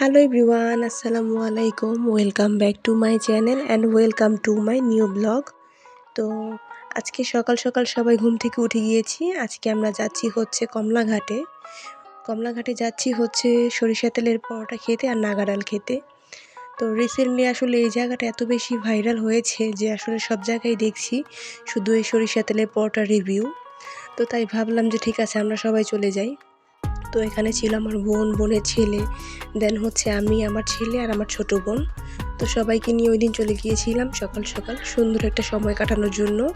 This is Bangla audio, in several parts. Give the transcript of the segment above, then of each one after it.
হ্যালো এভরিওয়ান আসসালামু আলাইকুম welcome back to my channel and welcome to my new blog তো আজকে সকাল সকাল সবাই ঘুম থেকে উঠে গিয়েছি। আজকে আমরা যাচ্ছি হচ্ছে কমলাঘাটে। কমলাঘাটে যাচ্ছি হচ্ছে সরিষা তেলের পরোটা খেতে আর নাগাডাল খেতে। তো রিসেন্টলি আসলে এই জায়গাটা এত বেশি ভাইরাল হয়েছে যে আসলে সব জায়গায় দেখছি শুধু এই সরিষা তেলের পরোটা রিভিউ তো তাই ভাবলাম যে ঠিক আছে, আমরা সবাই চলে যাই। তো এখানে ছিল আমার বোন, বোনের ছেলে। দেন হচ্ছে আমি, আমার ছেলে আর আমার ছোট বোন। তো সবাইকে নিয়ে ওই দিন চলে গিয়েছিলাম সকাল সকাল। সুন্দর একটা সময় কাটানোর জন্য।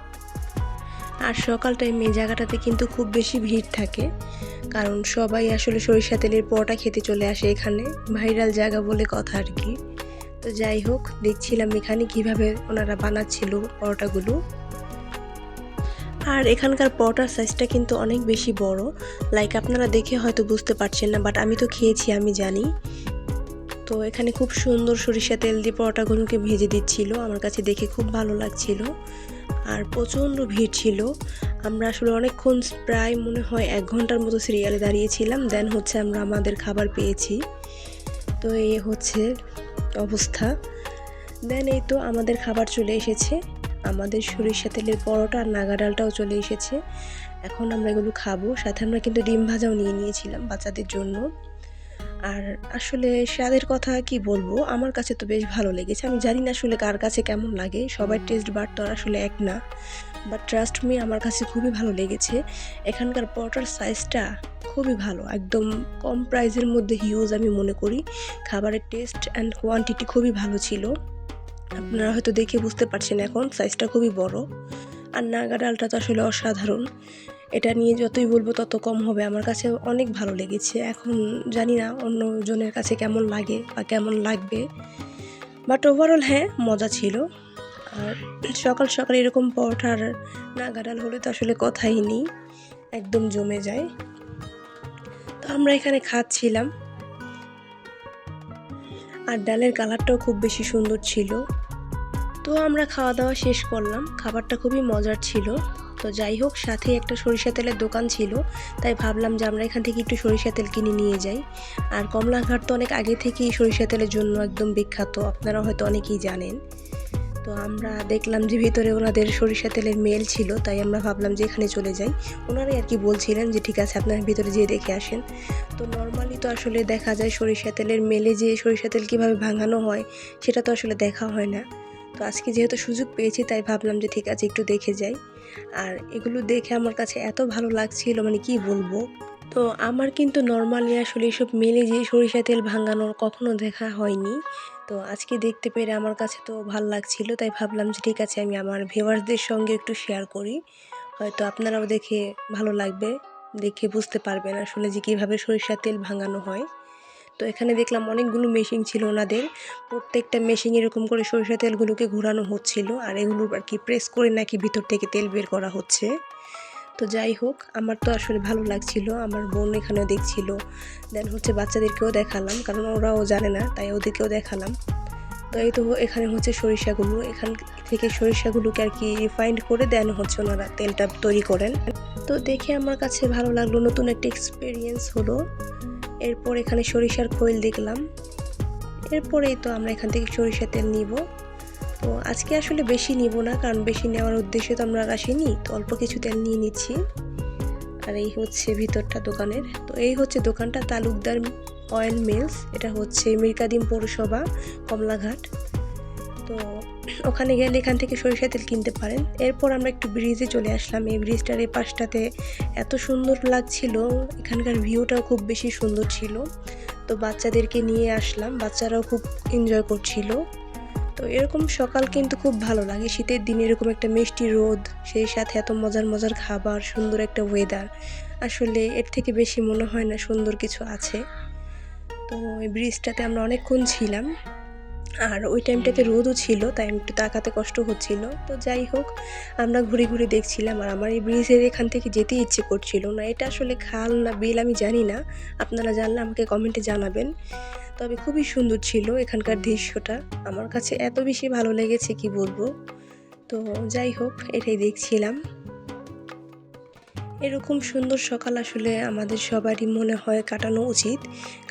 আর সকাল টাইমে জায়গাটাতে কিন্তু খুব বেশি ভিড় থাকে। কারণ সবাই আসলে সরিষা তেলের পরোটা খেতে চলে আসে এখানে। ভাইরাল জায়গা বলে কথা আর কি। তো যাই হোক, দেখছিলাম এখানে কীভাবে ওনারা বানাচ্ছিল পরোটাগুলো। আর এখানকার পরোটার সাইজটা কিন্তু অনেক বেশি বড়। লাইক আপনারা দেখে হয়তো বুঝতে পারছেন না বাট আমি তো খেয়েছি, আমি জানি। তো এখানে খুব সুন্দর সরিষা তেল দিয়ে পরোটাগুলোকে ভেজে দিচ্ছিল। আমার কাছে দেখে খুব ভালো লাগছিল। আর প্রচণ্ড ভিড় ছিল। আমরা আসলে অনেকক্ষণ প্রায় মনে হয় এক ঘণ্টার মতো সিরিয়ালে দাঁড়িয়েছিলাম। দেন হচ্ছে আমরা আমাদের খাবার পেয়েছি। তো এই হচ্ছে অবস্থা। দেন এই তো আমাদের খাবার চলে এসেছে। আমাদের সরিষা তেলের পরোটা আর নাগা ডালটাও চলে এসেছে। এখন আমরা এগুলো খাব। সাথে আমরা কিন্তু ডিম ভাজাও নিয়ে নিয়েছিলাম বাচ্চাদের জন্য। আর আসলে স্বাদের কথা কি বলব? আমার কাছে তো বেশ ভালো লেগেছে। আমি জানি না আসলে কার কাছে কেমন লাগে। সবার টেস্ট বার তো আসলে এক না। বাট ট্রাস্ট মি আমার কাছে খুবই ভালো লেগেছে। এখানকার পরোটার সাইজটা খুবই ভালো। একদম কম প্রাইসের মধ্যে হিউজ আমি মনে করি। খাবারের টেস্ট অ্যান্ড কোয়ান্টিটি খুবই ভালো ছিল। আপনারা হয়তো দেখে বুঝতে পারছেন এখন সাইজটা খুবই বড়। আর নাগা ডালটা তো আসলে অসাধারণ। এটা নিয়ে যতই বলব তত কম হবে। আমার কাছে অনেক ভালো লেগেছে। এখন জানি না অন্য জনের কাছে কেমন লাগে বা কেমন লাগবে। বাট ওভারঅল হ্যাঁ মজা ছিল। আর সকাল সকাল এরকম পরোটার নাগা ডাল হলে তো আসলে কথাই নেই। একদম জমে যায়। তো আমরা এখানে খাচ্ছিলাম। আর ডালের কালারটাও খুব বেশি সুন্দর ছিল। তো আমরা খাওয়া দাওয়া শেষ করলাম। খাবারটা খুবই মজার ছিল। তো যাই হোক, সাথে একটা সরিষা তেলের দোকান ছিল। তাই ভাবলাম যে আমরা এখান থেকে একটু সরিষা তেল কিনে নিয়ে যাই। আর কমলাঘাট তো অনেক আগে থেকেই সরিষা তেলের জন্য একদম বিখ্যাত। আপনারা হয়তো অনেকেই জানেন। তো আমরা দেখলাম যে ভিতরে ওনাদের সরিষা তেলের মেল ছিল। তাই আমরা ভাবলাম যে এখানে চলে যাই। ওনারাই আর কি বলছিলেন যে, ঠিক আছে, আপনারা ভিতরে যেয়ে দেখে আসেন। তো নর্মালি তো আসলে দেখা যায় সরিষা তেলের মেলে যে সরিষা তেল কীভাবে ভাঙানো হয়, সেটা তো আসলে দেখা হয় না। তো আজকে যেহেতু সুযোগ পেয়েছি, তাই ভাবলাম যে ঠিক আছে, একটু দেখে যাই। আর এগুলো দেখে আমার কাছে এত ভালো লাগছিল মানে কি বলব? তো আমার কিন্তু নর্মালি আসলে এসব মেলে যে সরিষা তেল ভাঙানোর কখনো দেখা হয়নি। তো আজকে দেখতে পেরে আমার কাছে তো ভালো লাগছিল, তাই ভাবলাম যে ঠিক আছে, আমি আমার ভিউয়ার্সদের সঙ্গে একটু শেয়ার করি। হয়তো আপনারাও দেখে ভালো লাগবে, দেখে বুঝতে পারবেন আসলে যে কীভাবে সরিষার তেল ভাঙানো হয়। তো এখানে দেখলাম অনেকগুলো মেশিন ছিল ওনাদের। প্রত্যেকটা মেশিন এরকম করে সরিষা তেলগুলোকে ঘোরানো হচ্ছিল আর এগুলো আর কি প্রেস করে নাকি ভিতর থেকে তেল বের করা হচ্ছে। তো যাই হোক, আমার তো আসলে ভালো লাগছিল। আমার বোন এখানেও দেখছিল। দেন হচ্ছে বাচ্চাদেরকেও দেখালাম, কারণ ওরাও জানে না, তাই ওদেরকেও দেখালাম। তো এই তো এখানে হচ্ছে সরিষাগুলো। এখান থেকে সরিষাগুলোকে আর কি রিফাইন্ড করে দেন হচ্ছে ওনারা তেলটা তৈরি করেন। তো দেখে আমার কাছে ভালো লাগল, নতুন একটা এক্সপিরিয়েন্স হলো। এরপর এখানে সরিষার খৈল দেখলাম। এরপরেই তো আমরা এখান থেকে সরিষার তেল নিব। তো আজকে আসলে বেশি নিব না, কারণ বেশি নেওয়ার উদ্দেশ্যে তো আমরা আসিনি তো অল্প কিছু তেল নিয়ে নিচ্ছি। আর এই হচ্ছে ভিতরটা দোকানের। তো এই হচ্ছে দোকানটা তালুকদার অয়েল মিলস, এটা হচ্ছে মিরকাদিম পৌরসভা, কমলাঘাট। তো ওখানে গেলে এখান থেকে সরিষা তেল কিনতে পারেন। এরপর আমরা একটু ব্রিজে চলে আসলাম। এই ব্রিজটার এই পাশটাতে এত সুন্দর লাগছিল। এখানকার ভিউটাও খুব বেশি সুন্দর ছিল। তো বাচ্চাদেরকে নিয়ে আসলাম। বাচ্চারাও খুব এনজয় করছিল। তো এরকম সকাল কিন্তু খুব ভালো লাগে। শীতের দিনে এরকম একটা মিষ্টি রোদ, সেই সাথে এত মজার মজার খাবার, সুন্দর একটা ওয়েদার আসলে এর থেকে বেশি মনে হয় না সুন্দর কিছু আছে। তো এই ব্রিজটাতে আমরা অনেকক্ষণ ছিলাম। আর ওই টাইমটাতে রোদও ছিল তাই একটু তাকাতে কষ্ট হচ্ছিল। তো যাই হোক আমরা ঘুরে ঘুরে দেখছিলাম আর আমার এই ব্রিজের এখান থেকে যেতে ইচ্ছে করছিল না। এটা আসলে খাল না বিল আমি জানি না। আপনারা জানলে আমাকে কমেন্টে জানাবেন। তবে খুবই সুন্দর ছিল এখানকার দৃশ্যটা। আমার কাছে এত বেশি ভালো লেগেছে কি বলব? তো যাই হোক এটাই দেখছিলাম। এরকম সুন্দর সকাল আসলে আমাদের সবারই মনে হয় কাটানো উচিত।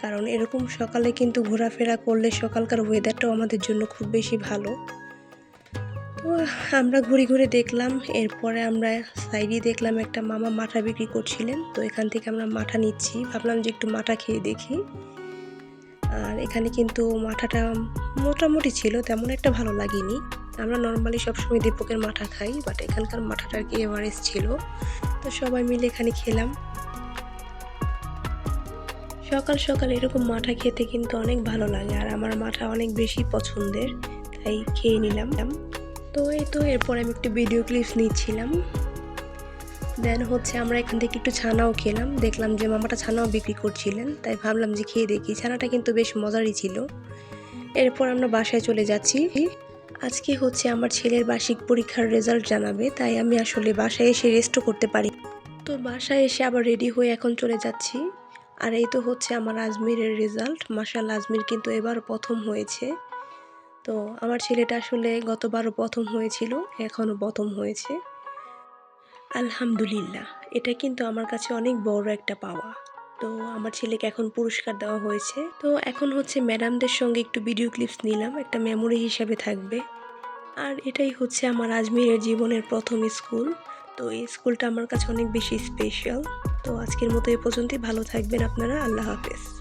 কারণ এরকম সকালে কিন্তু ঘোরাফেরা করলে সকালকার ওয়েদারটাও আমাদের জন্য খুব বেশি ভালো। তো আমরা ঘুরে ঘুরে দেখলাম, এরপরে আমরা সাইডে দেখলাম একটা মামা মাঠা বিক্রি করছিলেন। তো এখান থেকে আমরা মাঠা নিচ্ছি। ভাবলাম যে একটু মাঠা খেয়ে দেখি। আর এখানে কিন্তু মাঠাটা মোটামুটি ছিল, তেমন একটা ভালো লাগেনি। আমরা নর্মালি সবসময় দীপকের মাঠা খাই বাট এখানকার মাঠাটা আর কি এভারেজ ছিল? তো সবাই মিলে এখানে খেলাম। সকাল সকাল এরকম মাঠা খেতে কিন্তু অনেক ভালো লাগে, আর আমার মাঠা অনেক বেশি পছন্দের, তাই খেয়ে নিলাম। তো এই তো, এরপর আমি একটু ভিডিও ক্লিপস নিচ্ছিলাম। দেন হচ্ছে আমরা এখান থেকে একটু ছানাও খেলাম, দেখলাম যে মামাটা ছানাও বিক্রি করছিলেন, তাই ভাবলাম যে খেয়ে দেখি। ছানাটা কিন্তু বেশ মজারই ছিল। এরপর আমরা বাসায় চলে যাচ্ছি। আজকে হচ্ছে আমার ছেলের বার্ষিক পরীক্ষার রেজাল্ট জানাবে, তাই আমি আসলে বাসায় এসে রেস্টও করতে পারি। তো বাসায় এসে আবার রেডি হয়ে এখন চলে যাচ্ছি। আর এই তো হচ্ছে আমার আজমিরের রেজাল্ট মাসাল আজমির কিন্তু এবার প্রথম হয়েছে। তো আমার ছেলেটা আসলে গতবারও প্রথম হয়েছিল, এখনও প্রথম হয়েছে। আলহামদুলিল্লাহ, এটা কিন্তু আমার কাছে অনেক বড় একটা পাওয়া। তো আমার ছেলেকে এখন পুরস্কার দেওয়া হয়েছে। তো এখন হচ্ছে ম্যাডামদের সঙ্গে একটু ভিডিও ক্লিপস নিলাম, একটা মেমোরি হিসাবে থাকবে। আর এটাই হচ্ছে আমার আজমিরের জীবনের প্রথম স্কুল। তো এই স্কুলটা আমার কাছে অনেক বেশি স্পেশাল তো আজকের মতো এ পর্যন্তই, ভালো থাকবেন আপনারা, আল্লাহ হাফেজ।